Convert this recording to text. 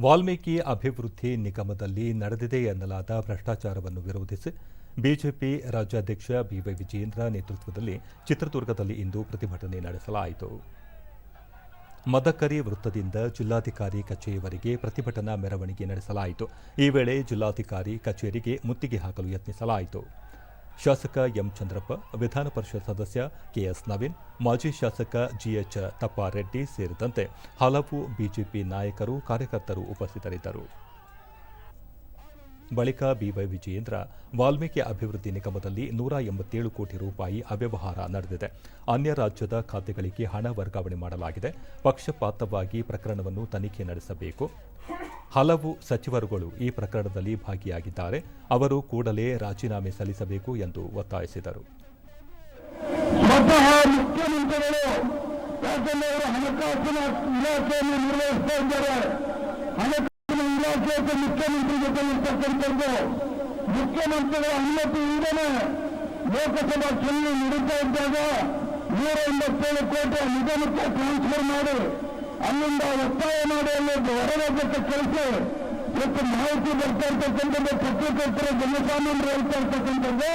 ವಾಲ್ಮೀಕಿ ಅಭಿವೃದ್ಧಿ ನಿಗಮದಲ್ಲಿ ನಡೆದಿದೆ ಎನ್ನಲಾದ ಭ್ರಷ್ಟಾಚಾರವನ್ನು ವಿರೋಧಿಸಿ ಬಿಜೆಪಿ ರಾಜ್ಯಾಧ್ಯಕ್ಷ ಬಿವೈ ವಿಜಯೇಂದ್ರ ನೇತೃತ್ವದಲ್ಲಿ ಚಿತ್ರದುರ್ಗದಲ್ಲಿ ಇಂದು ಪ್ರತಿಭಟನೆ ನಡೆಸಲಾಯಿತು. ಮದಕರಿ ವೃತ್ತದಿಂದ ಜಿಲ್ಲಾಧಿಕಾರಿ ಕಚೇರಿವರೆಗೆ ಪ್ರತಿಭಟನಾ ಮೆರವಣಿಗೆ ನಡೆಸಲಾಯಿತು. ಈ ವೇಳೆ ಜಿಲ್ಲಾಧಿಕಾರಿ ಕಚೇರಿಗೆ ಮುತ್ತಿಗೆ ಹಾಕಲು ಯತ್ನಿಸಲಾಯಿತು. ಶಾಸಕ ಎಂ ಚಂದ್ರಪ್ಪ ವಿಧಾನ ಪರಿಷತ್ ಸದಸ್ಯ ಕೆಎಸ್ ನವೀನ್, ಮಾಜಿ ಶಾಸಕ ಜಿಎಚ್ ತಪ್ಪಾರೆಡ್ಡಿ ಸೇರಿದಂತೆ ಹಲವು ಬಿಜೆಪಿ ನಾಯಕರು, ಕಾರ್ಯಕರ್ತರು ಉಪಸ್ಥಿತರಿದ್ದರು. ಬಳಿಕ ಬಿವೈ ವಿಜಯೇಂದ್ರ, ವಾಲ್ಮೀಕಿ ಅಭಿವೃದ್ಧಿ ನಿಗಮದಲ್ಲಿ ನೂರ ಎಂಬತ್ತೇಳು ಕೋಟಿ ರೂಪಾಯಿ ಅವ್ಯವಹಾರ ನಡೆದಿದೆ. ಅನ್ಯ ರಾಜ್ಯದ ಖಾತೆಗಳಿಗೆ ಹಣ ವರ್ಗಾವಣೆ ಮಾಡಲಾಗಿದೆ. ಪಕ್ಷಪಾತವಾಗಿ ಪ್ರಕರಣವನ್ನು ತನಿಖೆ ನಡೆಸಬೇಕು. ಹಲವು ಸಚಿವರುಗಳು ಈ ಪ್ರಕರಣದಲ್ಲಿ ಭಾಗಿಯಾಗಿದ್ದಾರೆ. ಅವರು ಕೂಡಲೇ ರಾಜೀನಾಮೆ ಸಲ್ಲಿಸಬೇಕು ಎಂದು ಒತ್ತಾಯಿಸಿದರು. ಹಣಕಾಸಿನ ಇಲಾಖೆಯನ್ನು ನಿರ್ವಹಿಸ್ತಾ ಇದ್ದಾರೆ. ಹಣಕಾಸಿನ ಇಲಾಖೆಯ ಮುಖ್ಯಮಂತ್ರಿ ಜೊತೆ ಇರ್ತಕ್ಕಂಥದ್ದು ಮುಖ್ಯಮಂತ್ರಿಗಳ ಅನುಮತಿ ಇಲ್ಲದೆ ಲೋಕಸಭಾ ಚುನಾವಣೆ ನಡೀತಾ ಇದ್ದಾಗ ನೂರ ಎಂಬತ್ತೇಳು ಕೋಟಿ ನಿಗಮಕ್ಕೆ ಟ್ರಾನ್ಸ್ಫರ್ ಮಾಡಿ ಅಲ್ಲಿಂದ ಒತ್ತಾಯ ಮಾಡಿ ಅಲ್ಲಿ ಹೊರಬೇಕಂತ ಕೆಲಸ ಇವತ್ತು ಮಾಹಿತಿ ಬರ್ತಾ ಇರ್ತಕ್ಕಂಥದ್ದು ಪತ್ರಕರ್ತರ ಜನಸಾಮಾನ್ಯರು ಹೇಳ್ತಾ ಇರ್ತಕ್ಕಂಥದ್ದು.